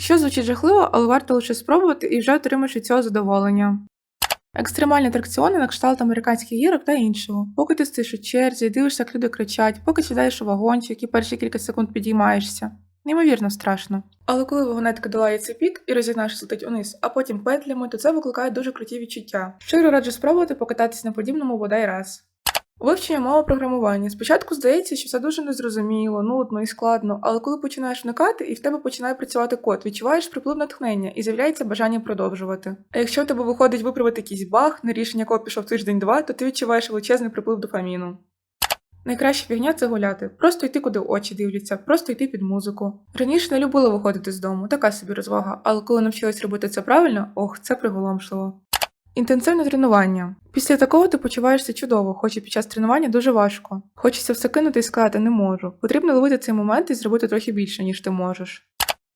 Що звучить жахливо, але варто лише спробувати і вже отримаєш від цього задоволення. Екстремальні атракціони на кшталт американських гірок та іншого. Поки ти стоїш у черзі, дивишся, як люди кричать, поки сідаєш у вагончик і перші кілька секунд підіймаєшся. Неймовірно страшно. Але коли вагонетка долає цей пік і розігнавшись летить униз, а потім петлями, то це викликає дуже круті відчуття. Щиро раджу спробувати покататись на подібному бодай раз. Вивчення мови програмування. Спочатку здається, що все дуже незрозуміло, нудно і складно, але коли починаєш вникати і в тебе починає працювати код, відчуваєш приплив натхнення і з'являється бажання продовжувати. А якщо в тебе виходить виправити якийсь баг, на рішення якого пішов тиждень-два, то ти відчуваєш величезний приплив дофаміну. Найкраща фігня це гуляти, просто йти куди очі дивляться, просто йти під музику. Раніше не любила виходити з дому, така собі розвага, але коли навчилась робити це правильно, ох, це приголомшливо. Інтенсивне тренування. Після такого ти почуваєшся чудово, хоч і під час тренування дуже важко. Хочеться все кинути і сказати не можу. Потрібно ловити цей момент і зробити трохи більше, ніж ти можеш.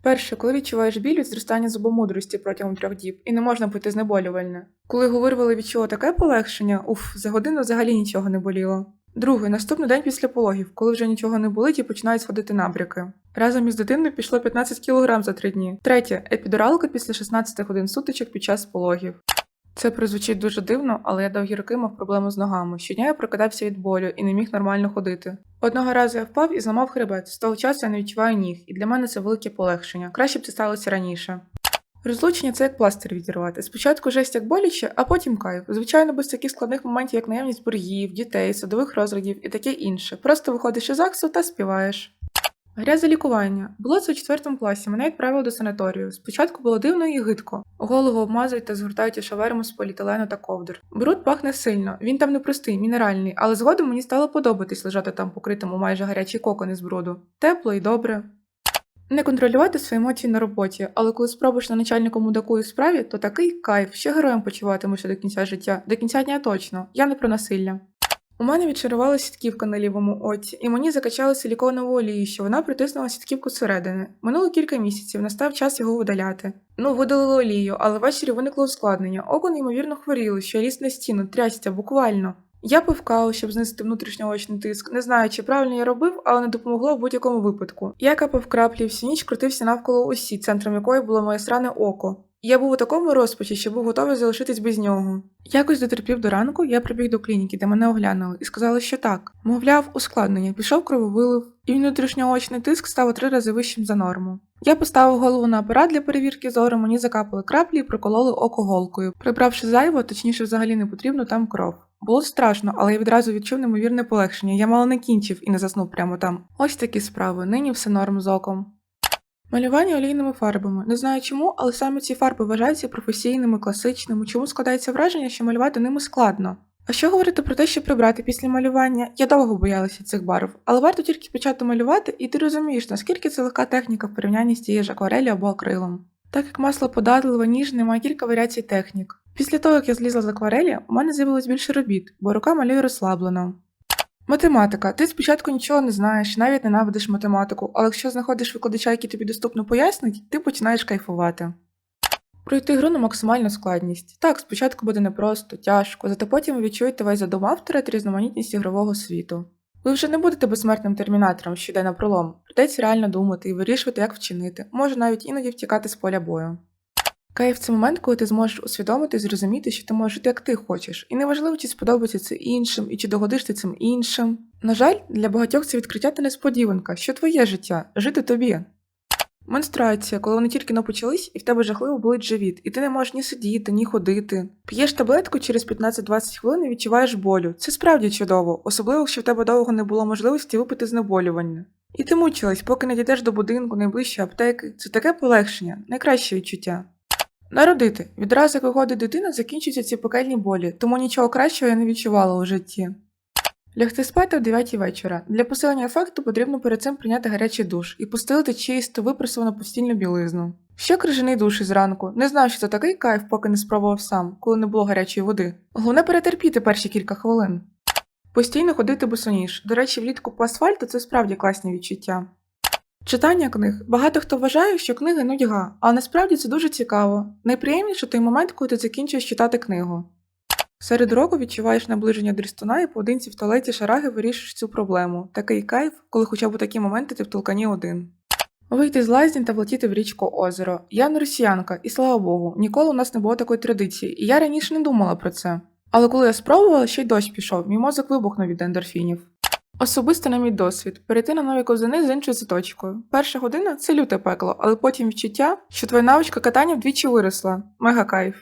Перше, коли відчуваєш біль від зростання зубомудрості протягом трьох діб, і не можна пити знеболювальне. Коли говорили від чого таке полегшення, уф, за годину взагалі нічого не боліло. Другий наступний день після пологів, коли вже нічого не болить і починають сходити набряки. Разом із дитиною пішло 15 кг за три дні. Третє епідуралка після 16 годин сутичок під час пологів. Це прозвучить дуже дивно, але я довгі роки мав проблему з ногами. Щодня я прокидався від болю і не міг нормально ходити. Одного разу я впав і зламав хребет. З того часу я не відчуваю ніг, і для мене це велике полегшення. Краще б це сталося раніше. Розлучення це як пластир відірвати. Спочатку жесть як боляче, а потім кайф. Звичайно, без таких складних моментів, як наявність боргів, дітей, садових розладів і таке інше. Просто виходиш із ЗАГСу та співаєш. Грязе лікування. Було це у четвертому класі, мене відправили до санаторію. Спочатку було дивно і гидко. Голову обмазують та згортають у шаверму з поліетилену та ковдр. Бруд пахне сильно, він там не простий, мінеральний, але згодом мені стало подобатись лежати там покритому майже гарячий кокон із бруду. Тепло і добре. Не контролювати свої емоції на роботі, але коли спробуєш на начальником у справі, то такий кайф, ще героєм почуватимешся до кінця життя, до кінця дня точно. Я не про насилля. У мене відчарувала сітківка на лівому оці, і мені закачали силіконову олію, що вона притиснула сітківку зсередини. Минуло кілька місяців, настав час його видаляти. Ну, видалили олію, але ввечері виникло ускладнення. Око неймовірно хворіло, що я ліз на стіну, трясся, буквально. Я пив щоб знизити внутрішньоочний тиск. Не знаю, чи правильно я робив, але не допомогло в будь-якому випадку. Я капав краплі, всю ніч крутився навколо осі, центром якої було моє сране око. Я був у такому розпачі, що був готовий залишитись без нього. Якось дотерпів до ранку, я прибіг до клініки, де мене оглянули, і сказали, що так. Мовляв, ускладнення, пішов крововилив, і внутрішньоочний тиск став три рази вищим за норму. Я поставив голову на апарат для перевірки зору, мені закапали краплі і прокололи око голкою, прибравши зайво, точніше, взагалі не потрібно там кров. Було страшно, але я відразу відчув неймовірне полегшення. Я мало не кінчив і не заснув прямо там. Ось такі справи. Нині все норм з оком. Малювання олійними фарбами. Не знаю чому, але саме ці фарби вважаються професійними, класичними, чому складається враження, що малювати ними складно. А що говорити про те, що прибрати після малювання? Я довго боялася цих барв, але варто тільки почати малювати, і ти розумієш, наскільки це легка техніка в порівнянні з тією ж акварелі або акрилом. Так як масло податливе, ніжне, має кілька варіацій технік. Після того, як я злізла з акварелі, у мене з'явилось більше робіт, бо рука малює розслаблено. Математика. Ти спочатку нічого не знаєш, навіть ненавидиш математику, але якщо знаходиш викладача, який тобі доступно пояснить, ти починаєш кайфувати. Пройти гру на максимальну складність. Так, спочатку буде непросто, тяжко, зате потім ви відчуєте весь задум автора та різноманітність ігрового світу. Ви вже не будете безсмертним термінатором, що йде на пролом. Придеться реально думати і вирішувати, як вчинити, може навіть іноді втікати з поля бою. Кайф це момент, коли ти зможеш усвідомити і зрозуміти, що ти можеш жити як ти хочеш, і неважливо, чи сподобається це іншим, і чи догодиш ти цим іншим. На жаль, для багатьох це відкриття та несподіванка, що твоє життя, жити тобі. Менструація, коли вони тільки но почались, і в тебе жахливо болить живіт, і ти не можеш ні сидіти, ні ходити. П'єш таблетку через 15-20 хвилин і відчуваєш болю. Це справді чудово, особливо, якщо в тебе довго не було можливості випити знеболювання. І ти мучилась, поки не дійдеш до будинку, найближчої аптеки. Це таке полегшення, найкраще відчуття. Народити. Відразу як виходить дитина, закінчуються ці пекельні болі, тому нічого кращого я не відчувала у житті. Лягти спати о 9 вечора. Для посилення ефекту потрібно перед цим прийняти гарячий душ і постелити чисту, випресовану постільну білизну. Ще крижаний душ із ранку. Не знав, що це такий кайф, поки не спробував сам, коли не було гарячої води. Головне перетерпіти перші кілька хвилин. Постійно ходити босоніж. До речі, влітку по асфальту це справді класні відчуття. Читання книг. Багато хто вважає, що книги нудьга, але насправді це дуже цікаво. Найприємніше той момент, коли ти закінчуєш читати книгу. Серед року відчуваєш наближення дрістуна і поодинці в туалеті шараги вирішуєш цю проблему. Такий кайф, коли хоча б у такі моменти ти в толкані один. Вийти з лазні та влетіти в річку озеро. Я не росіянка, і слава Богу, ніколи у нас не було такої традиції, і я раніше не думала про це. Але коли я спробувала, ще й дощ пішов, мій мозок вибухнув від ендорфінів. Особисто на мій досвід перейти на нові ковзани з іншою заточкою. Перша година це люте пекло, але потім відчуття, що твоя навичка катання вдвічі виросла. Мега кайф.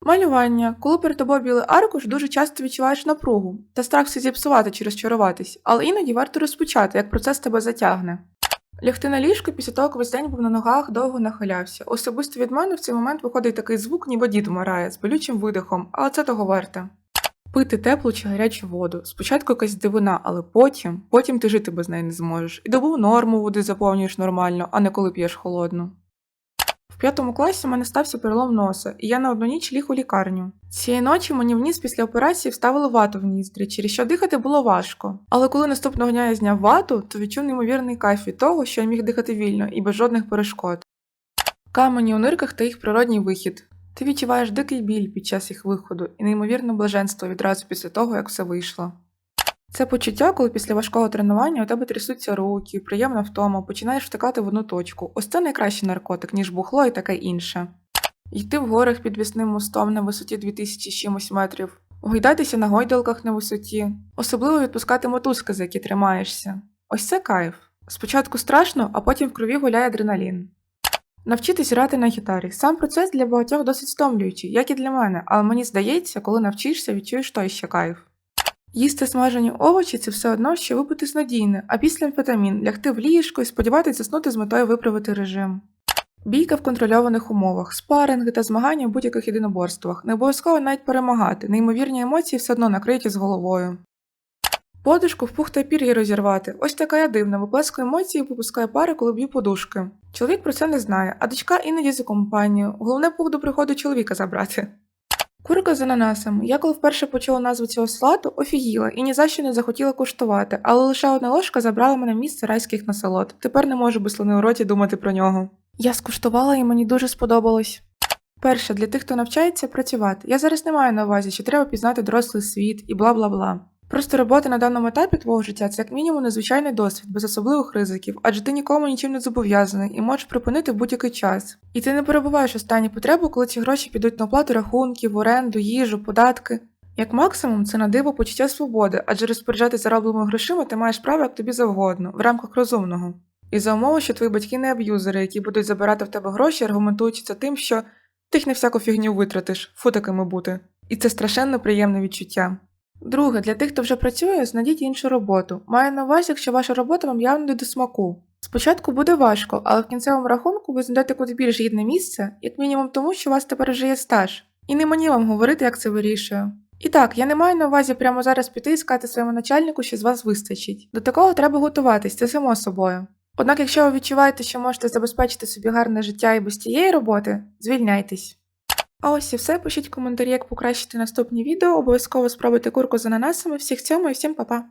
Малювання. Коли перед тобою білий аркуш, дуже часто відчуваєш напругу та страх все зіпсувати чи розчаруватись, але іноді варто розпочати, як процес тебе затягне. Лягти на ліжко після того, як весь день був на ногах, довго нахилявся. Особисто від мене в цей момент виходить такий звук, ніби дід вмирає, з болючим видихом, але це того варте. Пити теплу чи гарячу воду. Спочатку якась дивина, але потім, потім ти жити без неї не зможеш. І добу норму води заповнюєш нормально, а не коли п'єш холодну. В п'ятому класі у мене стався перелом носа, і я на одну ніч ліг у лікарню. Цієї ночі мені в ніс після операції вставили вату в ніздрі, через що дихати було важко. Але коли наступного дня я зняв вату, то відчув неймовірний кайф від того, що я міг дихати вільно і без жодних перешкод. Камені у нирках та їх природній вихід. Ти відчуваєш дикий біль під час їх виходу і неймовірне блаженство відразу після того, як все вийшло. Це почуття, коли після важкого тренування у тебе трясуться руки, приємна втома, починаєш втикати в одну точку. Ось це найкращий наркотик, ніж бухло і таке інше. Йти в горах під вісним мостом на висоті 2000 з чимось метрів, гойдатися на гойдалках на висоті, особливо відпускати мотузки, за які тримаєшся. Ось це кайф. Спочатку страшно, а потім в крові гуляє адреналін. Навчитись грати на гітарі. Сам процес для багатьох досить стомлюючий, як і для мене, але мені здається, коли навчишся, відчуєш той ще кайф. Їсти смажені овочі це все одно, що випити снодійне, а після амфетамін лягти в ліжко і сподіватися заснути з метою виправити режим. Бійка в контрольованих умовах, спаринги та змагання в будь-яких єдиноборствах, не обов'язково навіть перемагати, неймовірні емоції все одно накриті з головою. Подушку в пух та пір'ї розірвати. Ось така я дивна, виплескую емоції і випускаю пари, коли б'ю подушки. Чоловік про це не знає, а дочка іноді за компанію. Головне пух до приходу чоловіка забрати. Курка з ананасами. Я коли вперше почула назву цього салату, офігіла і ні за що не захотіла куштувати, але лише одна ложка забрала мене місце райських насолод. Тепер не можу без слини у роті думати про нього. Я скуштувала і мені дуже сподобалось. Перше, для тих, хто навчається, працювати. Я зараз не маю на увазі, що треба пізнати дорослий світ і бла бла бла. Просто робота на даному етапі твого життя це як мінімум незвичайний досвід, без особливих ризиків, адже ти нікому нічим не зобов'язаний і можеш припинити будь-який час. І ти не перебуваєш останні потреби, коли ці гроші підуть на оплату рахунків, оренду, їжу, податки. Як максимум, це на диво почуття свободи, адже розпоряджати заробленими грошима ти маєш право як тобі завгодно, в рамках розумного. І за умови, що твої батьки не аб'юзери, які будуть забирати в тебе гроші, аргументуючи це тим, що ти їх на всяку фігню витратиш, фу такими бути. І це страшенно приємне відчуття. Друге, для тих, хто вже працює, знайдіть іншу роботу. Маю на увазі, якщо ваша робота вам явно не до смаку. Спочатку буде важко, але в кінцевому рахунку ви знайдете куди більш гідне місце, як мінімум тому, що у вас тепер вже є стаж. І не мені вам говорити, як це вирішую. І так, я не маю на увазі прямо зараз піти і сказати своєму начальнику, що з вас вистачить. До такого треба готуватись, це само собою. Однак, якщо ви відчуваєте, що можете забезпечити собі гарне життя і без тієї роботи, звільняйтесь. А ось і все. Пишіть коментарі, як покращити наступні відео. Обов'язково спробуйте курку з ананасами. Всіх цьому і всім па-па!